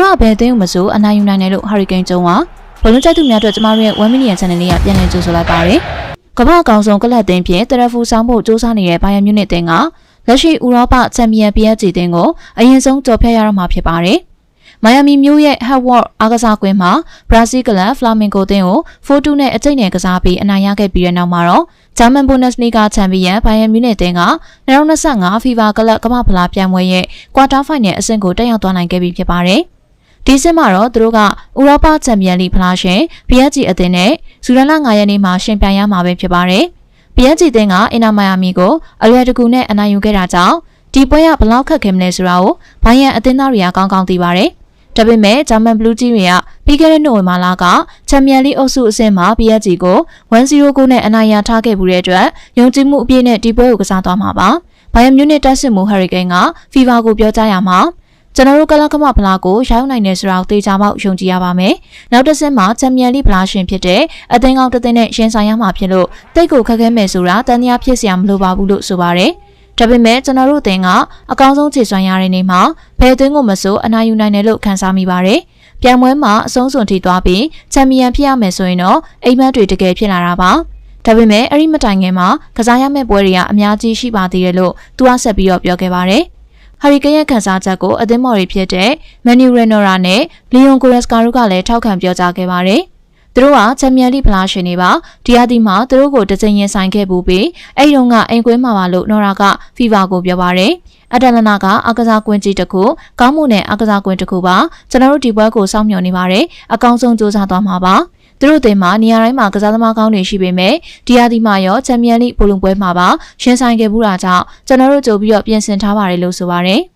တို့ကဘယ်အသင်းကိုမဆိုအနိုင်ယူနိုင်တယ်လို့ Hurricane ကျုံကဘလုံးကျသူများအတွက်ကျမတို့ရဲ့1 million channel လေးကပြန်လည်ကြိုဆိုလိုက်ပါတယ်။ကမ္ဘာအကောင်ဆုံးကလပ်အသင်းဖြင့်တရဖူဆောင်ဖို့စ조사နေတဲ့ဘိုင်ယန်မြူနစ်အသင်းကလက်ရှိဥရောပချန်ပီယံ PSG အသင်းကိုအရင်ဆုံးကြော်ဖြတ်ရတော့မှာဖြစ်ပါတယ်။မိုင်ယာမီမြို့ရဲ့ Howard အားကစားကွင်းမှာဘရာဇီးကလပ် Flamengo အသင်းကို4-2နဲ့အကျိတ်နဲ့ကစားပြီးအနိုင်ရခဲ့ပြီးတဲ့နောက်မှာတော့ဂျာမန်ဘွန်ဒက်စ်လီဂါချန်ပီယံဘိုင်ယန်မြူနစ်အသင်းက2025 FIFA ကလပ်ကမ္ဘာဖလားပြိုင်ပွဲရဲ့ကွာတာဖိုင်နယ်အဆင့်ကိုတက်ရောက်သွားနိုင်ခဲ့ပြီဖြစ်ပါတယ်။ ဒီစစ်မှာတော့သူတို့ကဥရောပချန်ပီယံလိဖလားရှင် PSG အသင်းနဲ့ဇူလိုင်လ9ရက်နေ့မှာရှင်ပြိုင်ရမှာပဲဖြစ်ပါတယ်။ PSG အသင်းကအင်နာမိုင်ယာမီကိုအလွယ်တကူနဲ့အနိုင်ယူခဲ့တာကြောင့်ဒီပွဲကဘယ်လောက်ခက်ခဲမလဲဆိုတာကိုဘိုင်ယန်အသင်းသားတွေကကောင်းကောင်းသိပါတယ်။ဒါပေမဲ့ဂျာမန်ဘလူးကြီးတွေကပြီးခဲ့တဲ့နိုဝင်ဘာလကချန်ပီယံလိအုပ်စုအဆင့်မှာ PSG ကို1-0ကိုနဲ့အနိုင်ရထားခဲ့မှုတဲ့အတွက်ယုံကြည်မှုအပြည့်နဲ့ဒီပွဲကိုကစားသွားမှာပါ။ဘိုင်ယန်မြူနစ်တက်စစ်မှုဟရီကိန်းကဖီဗာကိုပြောကြားရမှာ ကျွန်တော်တို့ကလကမဖလားကိုရောက်နိုင်တယ်ဆိုတာကိုသေချာပေါက်ယုံကြည်ရပါမယ်။နောက်တစ်ဆင့်မှာချန်ပီယံလိဖလားရှင်ဖြစ်တဲ့အသင်းကောင်းတစ်သင်းနဲ့ရင်ဆိုင်ရမှာဖြစ်လို့တိတ်ကိုခက်ခဲမယ်ဆိုတာတန်တရားဖြစ်စရာမလိုပါဘူးလို့ဆိုပါရယ်။ဒါပေမဲ့ကျွန်တော်တို့အသင်းကအကောင်းဆုံးခြေစွမ်းရတဲ့နေ့မှာဘယ်အသင်းကိုမဆိုအနိုင်ယူနိုင်တယ်လို့ခန်းစားမိပါရယ်။ပြိုင်ပွဲမှာအဆုံးစွန်ထိသွားပြီးချန်ပီယံဖြစ်ရမယ်ဆိုရင်တော့အိမ်မက်တွေတကယ်ဖြစ်လာတာပါဒါပေမဲ့အဲ့ဒီမတိုင်ခင်မှာကစားရမယ့်ပွဲတွေကအများကြီးရှိပါသေးတယ်လို့သူကဆက်ပြီးတော့ပြောခဲ့ပါဗျာ ဟာရီကိန်းရဲ့ခန်းစားချက်ကိုအသင်းမော်တွေဖြစ်တဲ့မန်နူရနိုရာနဲ့လီယွန်ကိုရက်စကာတို့ကလည်းထောက်ခံပြောကြားခဲ့ပါတယ်။သူတို့ကချန်ပီယံလိဖလားရှင်တွေပါဒီအသီးမှာသူတို့ကိုတစ်ချိန်ရင်ဆိုင်ခဲ့ဘူးပြီးအဲ့ဒီတော့ကအိမ်ကွင်းမှာပါလို့နော်ရာကဖီဗာကိုပြောပါတယ်။အတလနာကအကစားကွင်းကြီးတစ်ခုကောင်းမှုနဲ့အကစားကွင်းတစ်ခုပါကျွန်တော်တို့ဒီပွဲကိုစောင့်မျှော်နေပါတယ်အကောင်းဆုံးစူးစမ်းသွားမှာပါ သူတို့တင်မှာနေရာတိုင်းမှာကစားသမားကောင်းတွေရှိပေမဲ့ဒီယာဒီမှာရောချန်ပီယံလိဘိုလုံပွဲမှာပါရှင်းဆိုင်ခဲ့မှုတာကြောင့်ကျွန်တော်တို့ကြိုပြီးတော့ပြင်ဆင်ထားပါတယ်လို့ဆိုပါတယ်။